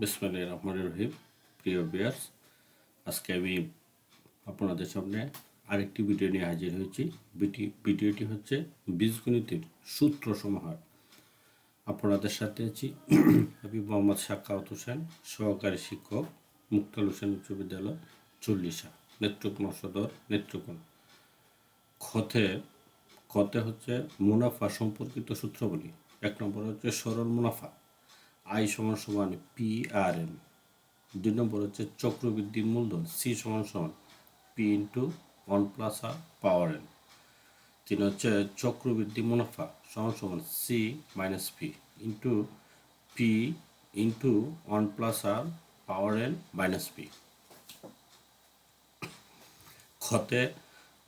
বিসমিল্লাহ রহমান রহিম। প্রিয় বিয়ার্স আজকে আমি আপনাদের সামনে আরেকটি ভিডিও নিয়ে হাজির হয়েছি। বিটি ভিডিওটি হচ্ছে বীজগণিতের সূত্র সমাহার আপনাদের সাথে আছি আমি মোহাম্মদ সাক্কাউত হোসেন, সহকারী শিক্ষক, মুক্তাল হোসেন উচ্চ বিদ্যালয়, চল্লিশা, নেত্রকোনা সদর, নেত্রকোনা। খতে খতে হচ্ছে মুনাফা সম্পর্কিত সূত্র বলি এক নম্বর হচ্ছে সরল মুনাফা। আই সমান সমান পি আর এন দুই নম্বর হচ্ছে চক্রবৃদ্ধি মূলধন সি সমান সমান P into one plus R power N তিন হচ্ছে চক্রবৃদ্ধি মুনাফা, সমান সমান C minus P into P into one plus R power N minus P ক্ষতে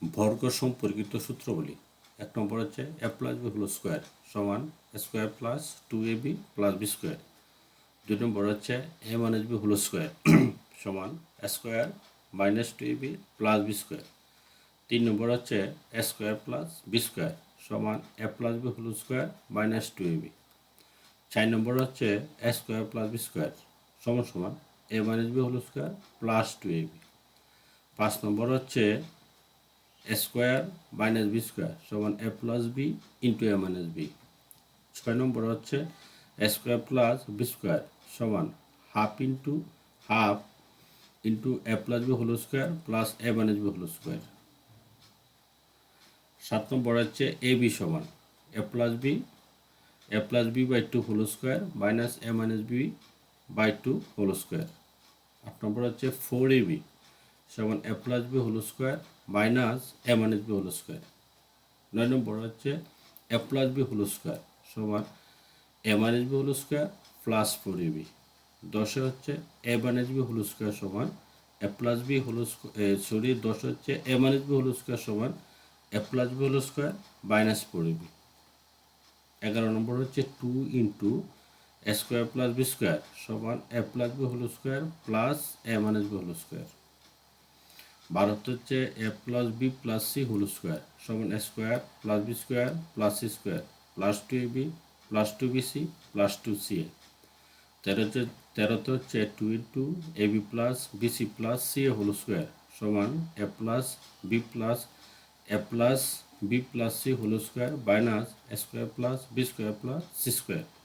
বর্গ সম্পর্কিত সূত্র বলি। এক নম্বর হচ্ছে এ প্লাস বি হলো স্কোয়ার সমান square plus two A B plus B square দুই নম্বর হচ্ছে এ মাইনাস বি হলো স্কোয়ার সমান square minus two A B plus B square তিন নম্বর হচ্ছে A square plus B square সমান এ প্লাস বি হলো square minus two A B চার নম্বর হচ্ছে A square plus B square সমান সমান এ মাইনাস বি হলো square plus two A B পাঁচ নম্বর হচ্ছে স্কোয়ার মাইনাস বি স্কোয়ার সমান A plus B into A minus B. ছয় নম্বর হচ্ছে স্কোয়ার প্লাস বি স্কোয়ার সমান half into half into A plus B whole square plus A minus B whole square. সাত নম্বর হচ্ছে এ বি সমান A plus B, A plus B by two whole square minus A minus B by two whole square. আট নম্বর হচ্ছে four A B সমান A plus B whole square minus A minus B whole square নয় নম্বর হচ্ছে A plus B whole square সমান A minus B whole square plus four A B দশে হচ্ছে A minus B whole square সমান A plus B whole sorry দশ হচ্ছে A minus B whole square সমান A plus B whole square minus four A B এগারো নম্বর হচ্ছে two into A square plus B square সমান A plus B whole square plus A minus B whole square Bharat হচ্ছে A plus B plus C whole square সমান square plus B square plus C square plus two A B plus two B C plus two C A তেরোতে তেরোতে হচ্ছে two into A B plus B C plus C A whole square সমান A plus B plus A plus B plus C whole square minus A square plus B square plus C square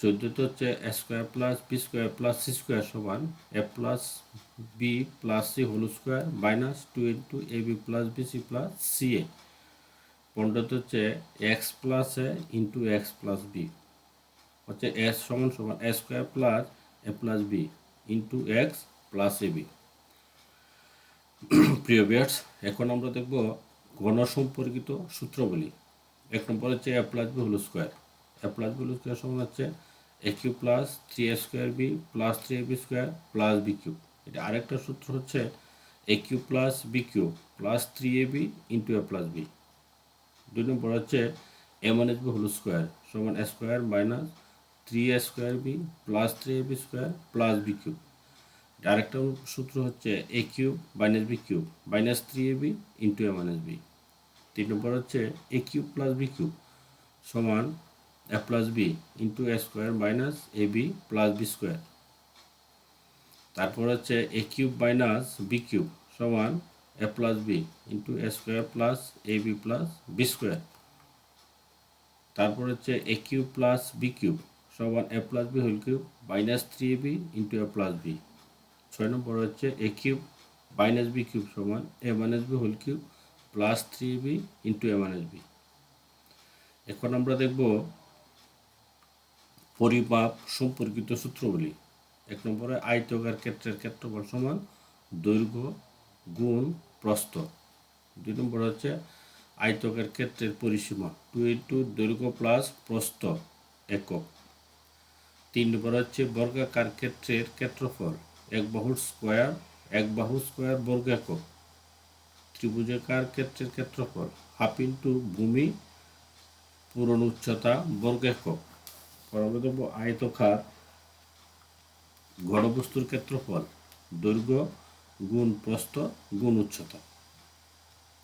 চোদ্দোতে হচ্ছে A square plus B square plus C square সমান A plus B plus C whole square minus two into A B plus B C plus C A পনেরোতে হচ্ছে x plus a into x plus b হচ্ছে S সমান সমান a square plus a plus b into x plus a b প্রিয় বিয়ার্স এখন আমরা দেখব ঘন সম্পর্কিত সূত্রগুলি। এক নম্বর হচ্ছে a plus b whole square a plus b whole square সমান হচ্ছে a cube plus three a square b plus three a b square plus b cube এটা আরেকটা সূত্র হচ্ছে a cube plus b cube plus three a b into a plus b দুই নম্বর হচ্ছে a minus b whole square সমান a square minus three a square b plus three a b square plus b cube আরেকটা সূত্র হচ্ছে a cube minus b cube minus three a b into a minus b তিন নম্বর হচ্ছে a cube plus b cube সমান a plus b into a square minus a b plus b square তারপর হচ্ছে a cube minus b cube সমান a plus b into a square plus a b plus b square তারপর হচ্ছে a cube plus b cube সমান a plus b whole cube minus three a b into a plus b ছয় নম্বর হচ্ছে a cube minus b cube সমান a minus b whole cube plus three b into a minus b এখন আমরা দেখব পরিমাপ সম্পর্কিত সূত্রগুলি এক নম্বরে, আয়তকার ক্ষেত্রের ক্ষেত্রফল সমান দৈর্ঘ্য, গুণ, প্রস্থ। দুই নম্বর হচ্ছে, আয়তকার ক্ষেত্রের পরিসীমা, টু ইন্টু দৈর্ঘ্য প্লাস প্রস্থ একক। তিন নম্বর হচ্ছে, বর্গাকার ক্ষেত্রের ক্ষেত্রফল, এক বাহুর স্কোয়ার, এক বাহু স্কোয়ার বর্গ একক। ত্রিভুজাকার ক্ষেত্রের ক্ষেত্রফল, হাফ ইন্টু ভূমি, পূরণ উচ্চতা বর্গ একক। আয়তকার ঘনবস্তুর ক্ষেত্রফল, দৈর্ঘ্য, গুণ প্রস্থ, গুণ উচ্চতা।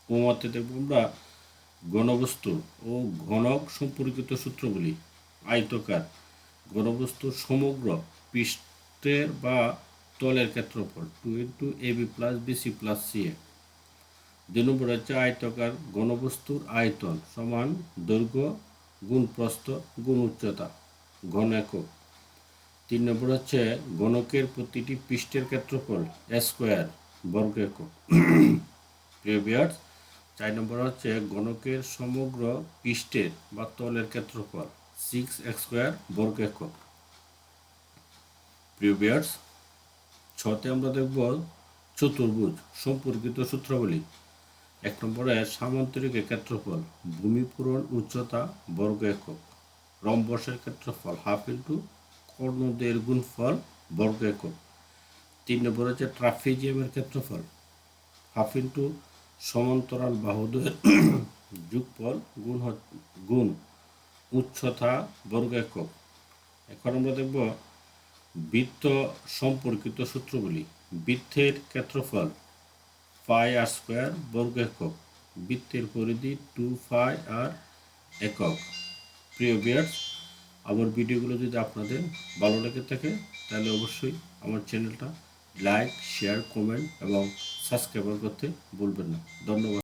প্রমাতে দেখব আমরা ঘনবস্তু ও ঘনক সম্পর্কিত সূত্রগুলি। আয়তকার ঘনবস্তুর সমগ্র পৃষ্ঠের বা তলের ক্ষেত্রফল, two into a b plus b c plus c a. দুই নম্বর হচ্ছে আয়তকার ঘনবস্তুর আয়তন সমান দৈর্ঘ্য, গুণ প্রস্থ, গুণ উচ্চতা। ঘন একক তিন নম্বর হচ্ছে গণকের প্রতিটি পৃষ্ঠের ক্ষেত্রফল স্কোয়ার বর্গ একক প্রিয় বিয়ার্স চার নম্বর হচ্ছে গণকের সমগ্র পৃষ্ঠের বা তলের ক্ষেত্রফল সিক্স স্কোয়ার বর্গ একক প্রিয় বিয়ার্স ছতে আমরা দেখব চতুর্ভুজ, সম্পর্কিত সূত্রাবলী। এক নম্বরে সামান্তরিকের ক্ষেত্রফল, ভূমি পূরণ উচ্চতা বর্গ একক রম্বসের ক্ষেত্রফল হাফ ইন্টু কর্ণদের গুণফল বর্গ একক। তিন নম্বর হচ্ছে ট্রাফিজিয়ামের ক্ষেত্রফল, হাফ ইন্টু সমান্তরাল বাহুদের যুগফল গুণ গুণ উচ্চতা বর্গ একক। এখন আমরা দেখব বৃত্ত সম্পর্কিত সূত্রগুলি। বৃত্তের ক্ষেত্রফল ফাই আর স্কোয়ার বর্গ একক, বৃত্তের পরিধি টু ফাই আর একক। প্রিয় বিয়ার্স আমার ভিডিওগুলো যদি আপনাদের ভালো লেগে থাকে, তাহলে অবশ্যই আমার চ্যানেলটা লাইক, শেয়ার, কমেন্ট এবং সাবস্ক্রাইব করতে ভুলবেন না। ধন্যবাদ।